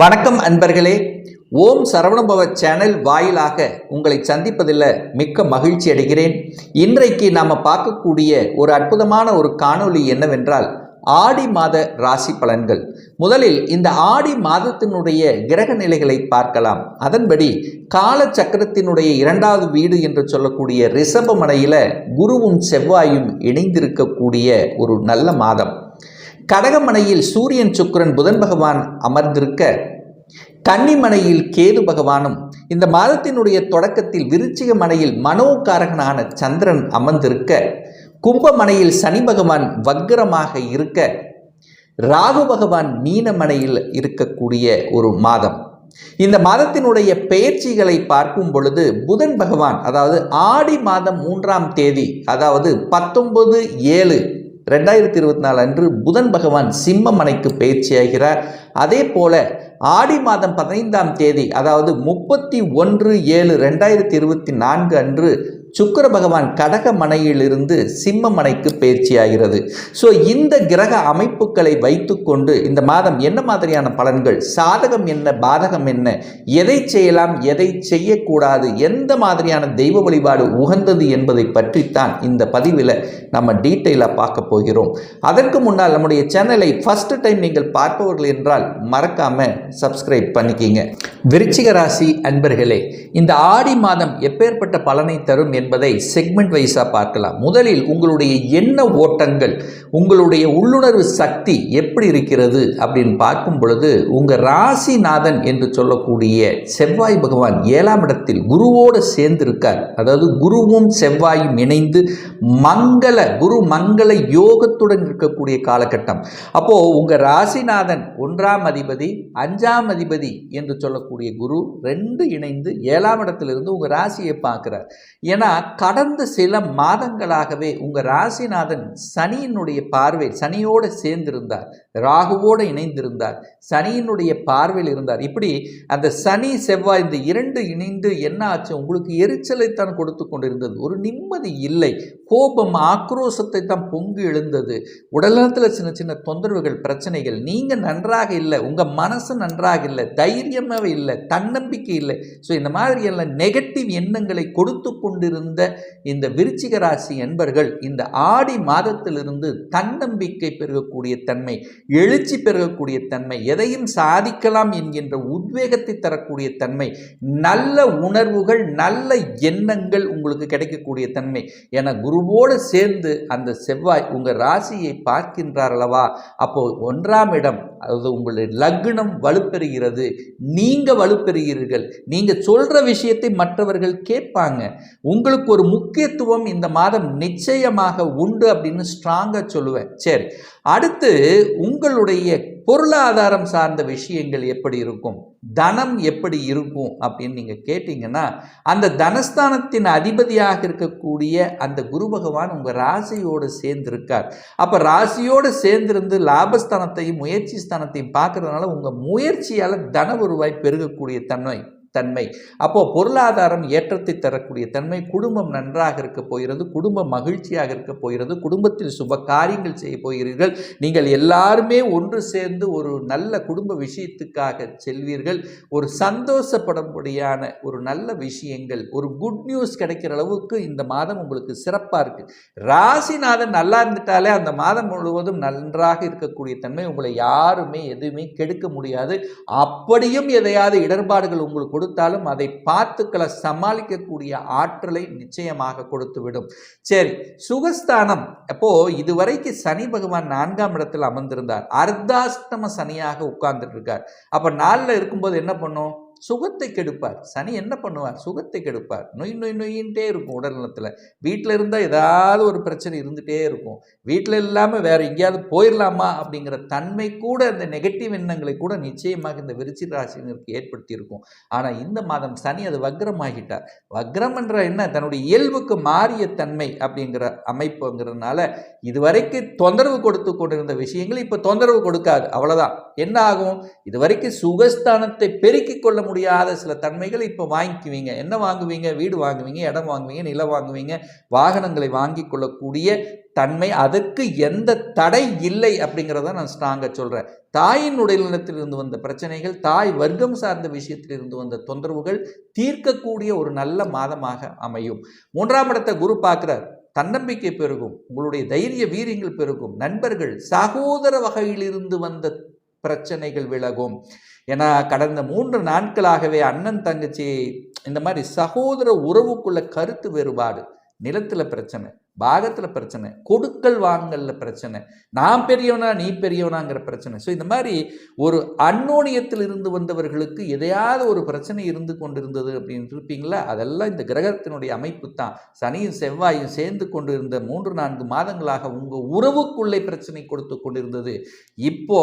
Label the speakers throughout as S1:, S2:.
S1: வணக்கம் அன்பர்களே. ஓம் சரவணபவ சேனல் வாயிலாக உங்களை சந்திப்பதில் மிக்க மகிழ்ச்சி அடைகிறேன். இன்றைக்கு நாம் பார்க்கக்கூடிய ஒரு அற்புதமான ஒரு காணொளி என்னவென்றால் ஆடி மாத ராசி பலன்கள். முதலில் இந்த ஆடி மாதத்தினுடைய கிரக நிலைகளை பார்க்கலாம். அதன்படி கால சக்கரத்தினுடைய இரண்டாவது வீடு என்று சொல்லக்கூடிய ரிஷபமனையில் குருவும் செவ்வாயும் இணைந்திருக்கக்கூடிய ஒரு நல்ல மாதம். கடகமனையில் சூரியன் சுக்கிரன் புதன் பகவான் அமர்ந்திருக்க கன்னிமனையில் கேது பகவானும் இந்த மாதத்தினுடைய தொடக்கத்தில் விருச்சிக மனையில் மனோகாரகனான சந்திரன் அமர்ந்திருக்க கும்பமனையில் சனி பகவான் வக்ரமாக இருக்க ராகு பகவான் மீனமனையில் இருக்கக்கூடிய ஒரு மாதம். இந்த மாதத்தினுடைய பெயர்ச்சிகளை பார்க்கும் பொழுது புதன் பகவான் அதாவது ஆடி மாதம் மூன்றாம் தேதி அதாவது பத்தொன்பது ஏழு ரெண்டாயிரத்தி இருபத்தி நாலு அன்று புதன் பகவான் சிம்மமனைக்கு பயிற்சியாகிறார் அதே போல ஆடி மாதம் பதினைந்தாம் தேதி அதாவது முப்பத்தி ஒன்று ஏழு ரெண்டாயிரத்தி இருபத்தி நான்கு அன்று சுக்கர பகவான் கடக மனையிலிருந்து சிம்ம மனைக்கு பயிற்சியாகிறது ஸோ இந்த கிரக அமைப்புகளை வைத்துக்கொண்டு இந்த மாதம் என்ன மாதிரியான பலன்கள்? சாதகம் என்ன? பாதகம் என்ன? எதை செய்யலாம்? எதை செய்யக்கூடாது? எந்த மாதிரியான தெய்வ வழிபாடு உகந்தது என்பதை பற்றித்தான் இந்த பதிவில் நம்ம டீட்டெயிலாக பார்க்க போகிறோம். அதற்கு முன்னால் நம்முடைய சேனலை ஃபஸ்ட்டு டைம் நீங்கள் பார்ப்பவர்கள் என்றால் மறக்காம சப்ஸ்கிரைப் பண்ணிக்கிங்க. விருச்சிக ராசி அன்பர்களே இந்த ஆடி மாதம் எப்பேற்பட்ட பலனை தரும் என்பதை செக்மெண்ட் வைஸாக பார்க்கலாம். முதலில் உங்களுடைய எண்ண ஓட்டங்கள் உங்களுடைய உள்ளுணர்வு சக்தி எப்படி இருக்கிறது அப்படின்னு பார்க்கும் பொழுது உங்கள் ராசிநாதன் என்று சொல்லக்கூடிய செவ்வாய் பகவான் ஏழாம் இடத்தில் குருவோடு சேர்ந்திருக்கார். அதாவது குருவும் செவ்வாயும் இணைந்து மங்கள குரு மங்கள யோகத்துடன் இருக்கக்கூடிய காலகட்டம். அப்போது உங்கள் ராசிநாதன் ஒன்றாம் அதிபதி அஞ்சாம் அதிபதி என்று சொல்லக்கூடிய குரு ரெண்டு இணைந்து ஏழாம் இடத்திலிருந்து உங்கள் ராசியை பார்க்குறார். ஏன்னா கடந்த சில மாதங்களாகவே உங்கள் ராசிநாதன் சனியினுடைய பார்வை சனியோடு சேர்ந்திருந்தார். ராகுவோடு இணைந்திருந்தார். சனியினுடைய பார்வையில் இருந்தார். இப்படி அந்த சனி செவ்வாய் இந்த இரண்டு இணைந்து என்ன ஆச்சு? உங்களுக்கு எரிச்சலைத்தான் கொடுத்து கொண்டிருந்தது. ஒரு நிம்மதி இல்லை. கோபம் ஆக்ரோஷத்தை தான் பொங்கு எழுந்தது. உடல்நலத்தில் சின்ன சின்ன தொந்தரவுகள் பிரச்சனைகள். நீங்கள் நன்றாக இல்லை. உங்கள் மனசு நன்றாக இல்லை. தைரியமாகவே இல்லை. தன்னம்பிக்கை இல்லை. ஸோ இந்த மாதிரியெல்லாம் நெகட்டிவ் எண்ணங்களை கொடுத்து கொண்டிருந்த இந்த விருச்சிக ராசி என்பர்கள் இந்த ஆடி மாதத்திலிருந்து தன்னம்பிக்கை பெருகக்கூடிய தன்மை. எழுச்சி பெறக்கூடிய தன்மை எதையும் சாதிக்கலாம் என்கின்ற உத்வேகத்தை தரக்கூடிய தன்மை நல்ல உணர்வுகள் நல்ல எண்ணங்கள் உங்களுக்கு கிடைக்கக்கூடிய தன்மை என குருவோடு சேர்ந்து அந்த செவ்வாய் உங்கள் ராசியை பார்க்கின்றார் அல்லவா? அப்போ ஒன்றாம் இடம் அதாவது உங்களுடைய லக்னம் வலுப்பெறுகிறது. நீங்கள் வலுப்பெறுகிறீர்கள். நீங்கள் சொல்கிற விஷயத்தை மற்றவர்கள் கேட்பாங்க. உங்களுக்கு ஒரு முக்கியத்துவம் இந்த மாதம் நிச்சயமாக உண்டு அப்படின்னு ஸ்ட்ராங்காக சொல்லுவேன். சரி அடுத்து உங்களுடைய பொருளாதாரம் சார்ந்த விஷயங்கள் எப்படி இருக்கும்? தனம் எப்படி இருக்கும் அப்படின்னு நீங்கள் கேட்டிங்கன்னா அந்த தனஸ்தானத்தின் அதிபதியாக இருக்கக்கூடிய அந்த குரு பகவான் உங்கள் ராசியோடு சேர்ந்திருக்கார். அப்போ ராசியோடு சேர்ந்திருந்து லாபஸ்தானத்தையும் முயற்சி ஸ்தானத்தையும் பார்க்கறதுனால உங்கள் முயற்சியால் தன வருவாய் பெருகக்கூடிய தன்மை. தன்மை. அப்போது பொருளாதாரம் ஏற்றத்தை தரக்கூடிய தன்மை குடும்பம் நன்றாக இருக்க போகிறது குடும்பம் மகிழ்ச்சியாக இருக்க போகிறது குடும்பத்தில் சுப காரியங்கள் செய்ய போகிறீர்கள் நீங்கள் எல்லாருமே ஒன்று சேர்ந்து ஒரு நல்ல குடும்ப விஷயத்துக்காக செல்வீர்கள். ஒரு சந்தோஷப்படும்படியான ஒரு நல்ல விஷயங்கள் ஒரு குட் நியூஸ் கிடைக்கிற அளவுக்கு இந்த மாதம் உங்களுக்கு சிறப்பாக இருக்குது ராசிநாதன் நல்லா இருந்துட்டாலே அந்த மாதம் முழுவதும் நன்றாக இருக்கக்கூடிய தன்மை உங்களை யாருமே எதுவுமே கெடுக்க முடியாது. அப்படியும் எதையாவது இடர்பாடுகள் உங்களுக்கு கொடுத்தாலும் அதை பார்த்துக்களை சமாளிக்கக்கூடிய ஆற்றலை நிச்சயமாக கொடுத்து விடும் சரி சுகஸ்தானம். அப்போ இதுவரைக்கும் சனி பகவான் நான்காம் இடத்தில் அமர்ந்திருந்தார். அர்த்தாஷ்டம சனியாக உட்கார்ந்துட்டு இருக்கார். அப்ப நாளில் இருக்கும்போது என்ன பண்ணும்? சுகத்தை கெடுப்பார். சனி என்ன பண்ணுவார்? சுகத்தை கெடுப்பார். நொய் நொய் நொயின்ட்டே இருக்கும் உடல் நலத்தில். வீட்டில் இருந்தால் ஏதாவது ஒரு பிரச்சனை இருந்துகிட்டே இருக்கும். வீட்டில் இல்லாமல் வேறு எங்கேயாவது போயிடலாமா அப்படிங்கிற தன்மை கூட இந்த நெகட்டிவ் எண்ணங்களை கூட நிச்சயமாக இந்த விருச்சி ராசினருக்கு ஏற்படுத்தி இருக்கும் ஆனால் இந்த மாதம் சனி அது வக்ரமாகிட்டார். வக்ரம் என்ற என்ன? தன்னுடைய இயல்புக்கு மாறிய தன்மை அப்படிங்கிற அமைப்புங்கிறதுனால இதுவரைக்கும் தொந்தரவு கொடுத்து கொண்டிருந்த விஷயங்கள் இப்போ தொந்தரவு கொடுக்காது. அவ்வளோதான் என்ன ஆகும்? இதுவரைக்கும் சுகஸ்தானத்தை பெருக்கிக் கொள்ள முடியாத சில தன்மைகள் இப்போ வாங்கிக்குவீங்க. என்ன வாங்குவீங்க? வீடு வாங்குவீங்க இடம் வாங்குவீங்க நிலம் வாங்குவீங்க. வாகனங்களை வாங்கி கொள்ளக்கூடிய தன்மை அதற்கு எந்த தடை இல்லை அப்படிங்கிறத நான் ஸ்ட்ராங்காக சொல்கிறேன் தாயின் உடல்நலத்திலிருந்து வந்த பிரச்சனைகள் தாய் வர்க்கம் சார்ந்த விஷயத்திலிருந்து வந்த தொந்தரவுகள் தீர்க்கக்கூடிய ஒரு நல்ல மாதமாக அமையும். மூன்றாம் இடத்தை குரு பார்க்குறார். தன்னம்பிக்கை பெருகும் உங்களுடைய தைரிய வீரியங்கள் பெருகும் நண்பர்கள் சகோதர வகையிலிருந்து வந்த பிரச்சனைகள் விலகும். ஏன்னா கடந்த மூன்று நாட்களாகவே அண்ணன் தங்கச்சி இந்த மாதிரி சகோதர உறவுக்குள்ள கருத்து வேறுபாடு. நிலத்தில் பிரச்சனை பாகத்தில் பிரச்சனை கொடுக்கல் வாங்கல்ல பிரச்சனை நான் பெரியவனா நீ பெரியவனாங்கிற பிரச்சனை. ஸோ இந்த மாதிரி ஒரு அன்னோனியத்தில் இருந்து வந்தவர்களுக்கு எதையாவது ஒரு பிரச்சனை இருந்து கொண்டிருந்தது அப்படின்னு இருப்பீங்களா அதெல்லாம் இந்த கிரகத்தினுடைய அமைப்பு தான் சனியும் செவ்வாயும் சேர்ந்து கொண்டு இருந்த மூன்று நான்கு மாதங்களாக உங்கள் உறவுக்குள்ளே பிரச்சனை கொடுத்து கொண்டிருந்தது. இப்போ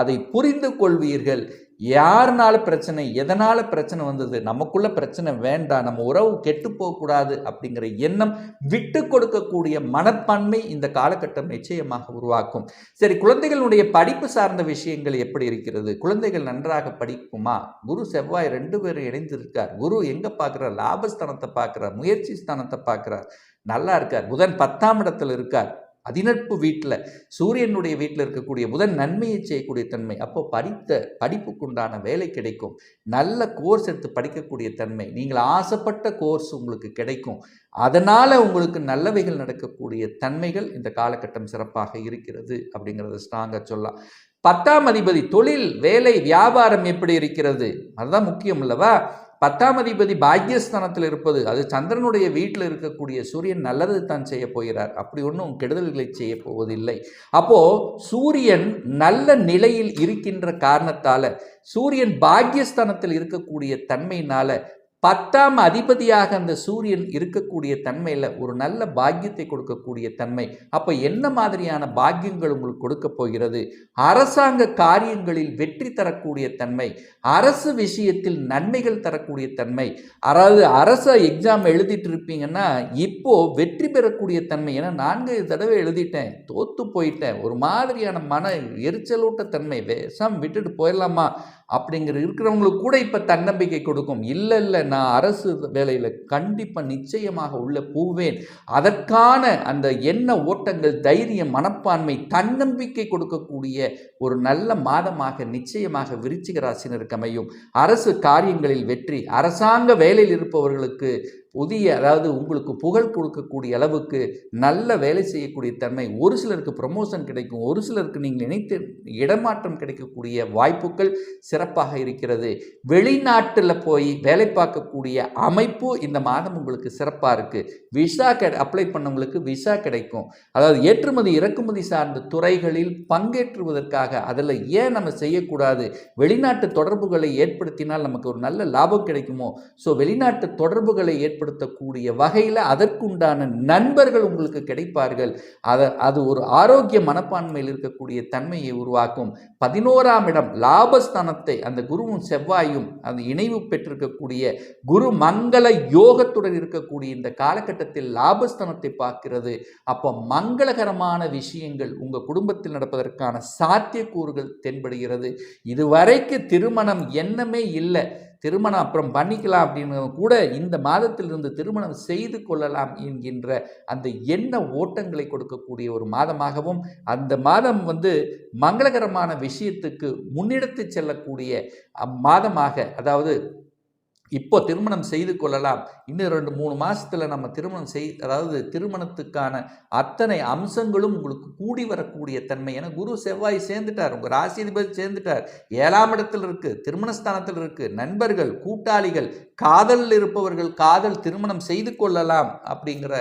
S1: அதை புரிந்து கொள்வீர்கள். யாருனால பிரச்சனை எதனால் பிரச்சனை வந்தது நமக்குள்ள பிரச்சனை வேண்டாம் நம்ம உறவு கெட்டு போகக்கூடாது அப்படிங்கிற எண்ணம் விட்டு கொடுக்கக்கூடிய மனப்பான்மை இந்த காலகட்டம் நிச்சயமாக உருவாக்கும். சரி குழந்தைகளுடைய படிப்பு சார்ந்த விஷயங்கள் எப்படி இருக்கிறது? குழந்தைகள் நன்றாக படிக்குமா? குரு செவ்வாய் ரெண்டு பேரும் இணைந்திருக்கார். குரு எங்கே பார்க்குறார்? லாபஸ்தானத்தை பார்க்குறார் முயற்சி ஸ்தானத்தை பார்க்குறார். நல்லா இருக்கார். புதன் பத்தாம் இடத்துல இருக்கார். அதிநட்பு வீட்டில் சூரியனுடைய வீட்டில் இருக்கக்கூடிய புதன் நன்மையை செய்யக்கூடிய தன்மை. அப்போ படித்த படிப்புக்குண்டான வேலை கிடைக்கும். நல்ல கோர்ஸ் எடுத்து படிக்கக்கூடிய தன்மை. நீங்கள் ஆசைப்பட்ட கோர்ஸ் உங்களுக்கு கிடைக்கும். அதனால் உங்களுக்கு நல்லவைகள் நடக்கக்கூடிய தன்மைகள் இந்த காலகட்டம் சிறப்பாக இருக்கிறது அப்படிங்கிறத ஸ்ட்ராங்காக சொல்லலாம். பத்தாம் அதிபதி தொழில் வேலை வியாபாரம் எப்படி இருக்கிறது? அதுதான் முக்கியம் அல்லவா? பத்தாம் அதிபதி பாக்யஸ்தானத்தில் இருப்பது அது சந்திரனுடைய வீட்டில் இருக்கக்கூடிய சூரியன் நல்லது தான் செய்ய போகிறார். அப்படி ஒன்றும் கெடுதல்களை செய்ய போவதில்லை. அப்போ சூரியன் நல்ல நிலையில் இருக்கின்ற காரணத்தால் சூரியன் பாக்யஸ்தானத்தில் இருக்கக்கூடிய தன்மையினால் பத்தாம் அதிபதியாக அந்த சூரியன் இருக்கக்கூடிய தன்மையில் ஒரு நல்ல பாக்கியத்தை கொடுக்கக்கூடிய தன்மை. அப்போ என்ன மாதிரியான பாக்கியங்கள் உங்களுக்கு கொடுக்க போகிறது? அரசாங்க காரியங்களில் வெற்றி தரக்கூடிய தன்மை அரசு விஷயத்தில் நன்மைகள் தரக்கூடிய தன்மை அதாவது அரச எக்ஸாம் எழுதிட்டு இருப்பீங்கன்னா இப்போ வெற்றி பெறக்கூடிய தன்மை. ஏன்னா நான்கு தடவை எழுதிட்டேன் தோத்து போயிட்டேன். ஒரு மாதிரியான மன எரிச்சலூட்ட தன்மை. விஷம் விட்டுட்டு போயிடலாமா? அப்படிங்கிற இருக்கிறவங்களுக்கு கூட இப்போ தன்னம்பிக்கை கொடுக்கும். இல்லை இல்லை நான் அரசு வேலையில் கண்டிப்பாக நிச்சயமாக உள்ள போவேன். அதற்கான அந்த எண்ண ஓட்டங்கள் தைரியம் மனப்பான்மை தன்னம்பிக்கை கொடுக்கக்கூடிய ஒரு நல்ல மாதமாக நிச்சயமாக விருச்சிக ராசினருக்கு அமையும். அரசு காரியங்களில் வெற்றி அரசாங்க வேலையில் இருப்பவர்களுக்கு புதிய அதாவது உங்களுக்கு புகழ் கொடுக்கக்கூடிய அளவுக்கு நல்ல வேலை செய்யக்கூடிய தன்மை ஒரு சிலருக்கு ப்ரமோஷன் கிடைக்கும் ஒரு சிலருக்கு நீங்கள் நினைத்து இடமாற்றம் கிடைக்கக்கூடிய வாய்ப்புகள் சிறப்பாக இருக்கிறது. வெளிநாட்டில் போய் வேலை பார்க்கக்கூடிய அமைப்பு இந்த மாதம் உங்களுக்கு சிறப்பாக இருக்குது விசா கெ அப்ளை பண்ணவங்களுக்கு விசா கிடைக்கும். அதாவது ஏற்றுமதி இறக்குமதி சார்ந்த துறைகளில் பங்கேற்றுவதற்காக அதில் ஏன் நம்ம செய்யக்கூடாது? வெளிநாட்டு தொடர்புகளை ஏற்படுத்தினால் நமக்கு ஒரு நல்ல லாபம் கிடைக்குமோ? ஸோ வெளிநாட்டு தொடர்புகளை ஏற்ப ஏற்படுத்தக்கூடிய வகையில் அதற்குண்டான நண்பர்கள் உங்களுக்கு கிடைப்பார்கள். அதை அது ஒரு ஆரோக்கிய மனப்பான்மையில் இருக்கக்கூடிய தன்மையை உருவாக்கும். பதினோராம் இடம் லாபஸ்தானத்தை அந்த குருவும் செவ்வாயும் அந்த இணைவு பெற்றிருக்கக்கூடிய குரு மங்கள யோகத்துடன் இருக்கக்கூடிய இந்த காலகட்டத்தில் லாபஸ்தானத்தை பார்க்கிறது. அப்போ மங்களகரமான விஷயங்கள் உங்கள் குடும்பத்தில் நடப்பதற்கான சாத்தியக்கூறுகள் தென்படுகிறது. இதுவரைக்கு திருமணம் எண்ணமே இல்லை. திருமணம் அப்புறம் பண்ணிக்கலாம் அப்படின்னு கூட இந்த மாதத்திலிருந்து திருமணம் செய்து கொள்ளலாம் என்கின்ற அந்த எண்ண ஓட்டங்களை கொடுக்கக்கூடிய ஒரு மாதமாகவும் அந்த மாதம் வந்து மங்களகரமான விஷயத்துக்கு முன்னெடுத்து செல்லக்கூடிய மாதமாக அதாவது இப்போ திருமணம் செய்து கொள்ளலாம். இன்னும் ரெண்டு மூணு மாதத்தில் நம்ம திருமணம் செய் அதாவது திருமணத்துக்கான அத்தனை அம்சங்களும் உங்களுக்கு கூடி வரக்கூடிய தன்மை. ஏன்னா குரு செவ்வாய் சேர்ந்துட்டார். உங்கள் ராசிதிபதி சேர்ந்துட்டார். ஏழாம் இடத்தில் இருக்குது திருமணஸ்தானத்தில் இருக்குது நண்பர்கள் கூட்டாளிகள் காதலில் இருப்பவர்கள் காதல் திருமணம் செய்து கொள்ளலாம் அப்படிங்கிற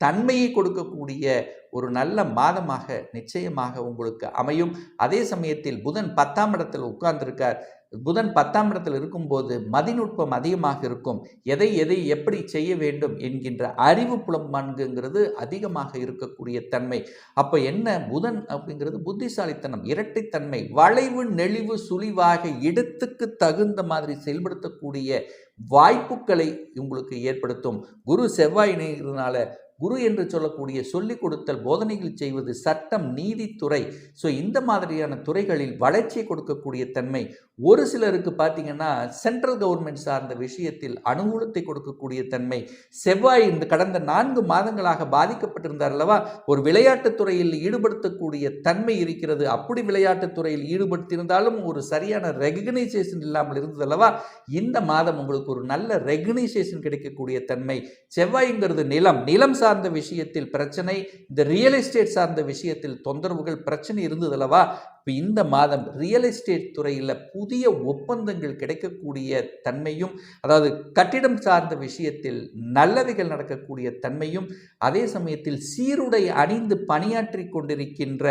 S1: தன்மையை கொடுக்கக்கூடிய ஒரு நல்ல மாதமாக நிச்சயமாக உங்களுக்கு அமையும். அதே சமயத்தில் புதன் பத்தாம் இடத்தில் உட்கார்ந்திருக்கார். புதன் பத்தாம் இடத்தில் இருக்கும்போது மதிநுட்பம் அதிகமாக இருக்கும். எதை எதை எப்படி செய்ய வேண்டும் என்கின்ற அறிவு புலம்பான்குங்கிறது அதிகமாக இருக்கக்கூடிய தன்மை. அப்போ என்ன? புதன் அப்படிங்கிறது புத்திசாலித்தனம் இரட்டைத்தன்மை வளைவு நெளிவு சுழிவாக இடத்துக்கு தகுந்த மாதிரி செயல்படுத்தக்கூடிய வாய்ப்புகளை உங்களுக்கு ஏற்படுத்தும். குரு செவ்வாய் இணைகிறதுனால குரு என்று சொல்லக்கூடிய சொல்லிக் கொடுத்தல் போதனைகள் செய்வது சட்டம் நீதித்துறை ஸோ இந்த மாதிரியான துறைகளில் வளர்ச்சியை கொடுக்கக்கூடிய தன்மை. ஒரு சிலருக்கு பார்த்தீங்கன்னா சென்ட்ரல் கவர்மெண்ட் சார்ந்த விஷயத்தில் அனுகூலத்தை கொடுக்கக்கூடிய தன்மை. செவ்வாய் இந்த கடந்த நான்கு மாதங்களாக பாதிக்கப்பட்டிருந்தார் அல்லவா? ஒரு விளையாட்டுத் துறையில் ஈடுபடுத்தக்கூடிய தன்மை இருக்கிறது. அப்படி விளையாட்டுத் துறையில் ஈடுபடுத்தியிருந்தாலும் ஒரு சரியான ரெகனைசேஷன் இல்லாமல் இருந்தது அல்லவா? இந்த மாதம் உங்களுக்கு ஒரு நல்ல ரெகனைசேஷன் கிடைக்கக்கூடிய தன்மை. செவ்வாய்ங்கிறது நிலம். நிலம் சார்ந்த விஷயத்தில் பிரச்சனை இந்த ரியல் எஸ்டேட் சார்ந்த விஷயத்தில் தொந்தரவுகள் பிரச்சனை இருந்தது அல்லவா? இப்போ இந்த மாதம் ரியல் எஸ்டேட் துறையில் புதிய ஒப்பந்தங்கள் கிடைக்கக்கூடிய தன்மையும் அதாவது கட்டிடம் சார்ந்த விஷயத்தில் நல்லவைகள் நடக்கக்கூடிய தன்மையும் அதே சமயத்தில் சீருடை அணிந்து பணியாற்றி கொண்டிருக்கின்ற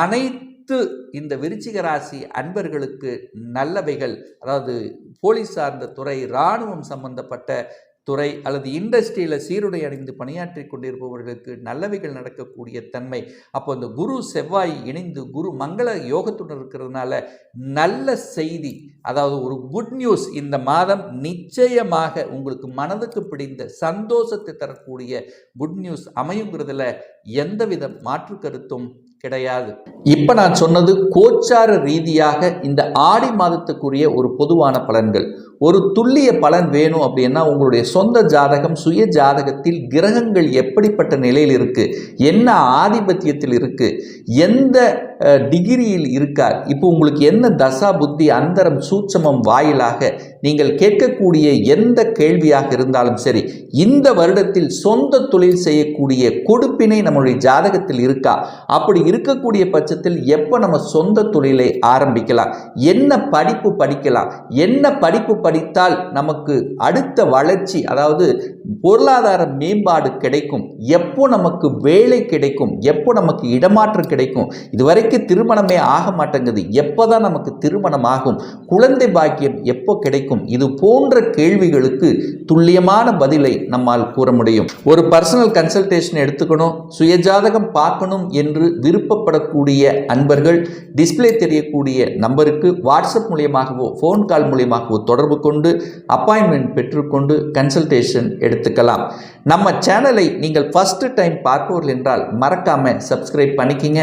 S1: அனைத்து இந்த விருச்சிக ராசி அன்பர்களுக்கு நல்லவைகள் அதாவது போலீஸ் சார்ந்த துறை இராணுவம் சம்பந்தப்பட்ட துறை அல்லது இண்டஸ்ட்ரியில் சீருடை அணிந்து பணியாற்றி கொண்டிருப்பவர்களுக்கு நல்லவைகள் நடக்கக்கூடிய தன்மை. அப்போ இந்த குரு செவ்வாய் இணைந்து குரு மங்கள யோகத்துடன் இருக்கிறதுனால நல்ல செய்தி அதாவது ஒரு குட் நியூஸ் இந்த மாதம் நிச்சயமாக உங்களுக்கு மனதுக்கு பிடிந்த சந்தோஷத்தை தரக்கூடிய குட் நியூஸ் அமையுங்கிறதுல எந்தவித மாற்று கருத்தும் கிடையாது. இப்போ நான் சொன்னது கோச்சார ரீதியாக இந்த ஆடி மாதத்துக்குரிய ஒரு பொதுவான பலன்கள். ஒரு துல்லிய பலன் வேணும் அப்படின்னா உங்களுடைய சொந்த ஜாதகம் சுய ஜாதகத்தில் கிரகங்கள் எப்படிப்பட்ட நிலையில் இருக்கு? என்ன ஆதிபத்தியத்தில் இருக்கு? எந்த டிகிரியில் இருக்கார்? இப்போ உங்களுக்கு என்ன தசா புத்தி அந்தரம் சூட்சமம் வாயிலாக நீங்கள் கேட்கக்கூடிய எந்த கேள்வியாக இருந்தாலும் சரி இந்த வருடத்தில் சொந்த தொழில் செய்யக்கூடிய கொடுப்பினை நம்மளுடைய ஜாதகத்தில் இருக்கா? அப்படி இருக்கக்கூடிய பட்சத்தில் எப்போ நம்ம சொந்த தொழிலை ஆரம்பிக்கலாம்? என்ன படிப்பு படிக்கலாம்? என்ன படிப்பு படித்தால் நமக்கு அடுத்த வளர்ச்சி அதாவது பொருளாதார மேம்பாடு கிடைக்கும்? எப்போ நமக்கு வேலை கிடைக்கும்? எப்போ நமக்கு இடமாற்றம் கிடைக்கும்? இதுவரைக்கும் திருமணமே ஆக மாட்டேங்குது. எப்போ தான் நமக்கு திருமணம் ஆகும்? குழந்தை பாக்கியம் எப்போ கிடைக்கும்? இது போன்ற கேள்விகளுக்கு துல்லியமான பதிலை நம்மால் கூற முடியும். ஒரு பர்சனல் கன்சல்டேஷன் எடுத்துக்கணும் சுயஜாதகம் பார்க்கணும் என்று விருப்பப்படக்கூடிய அன்பர்கள் டிஸ்பிளே தெரியக்கூடிய நம்பருக்கு வாட்ஸ்அப் மூலியமாகவோ ஃபோன் கால் மூலியமாகவோ தொடர்பு கொண்டு அப்பாயின்மெண்ட் பெற்றுக்கொண்டு கன்சல்டேஷன் எடுத்துக்கலாம். நம்ம சேனலை நீங்கள் ஃபர்ஸ்ட் டைம் பார்ப்பவர்கள் என்றால் மறக்காம சப்ஸ்கிரைப் பண்ணிக்கிங்க.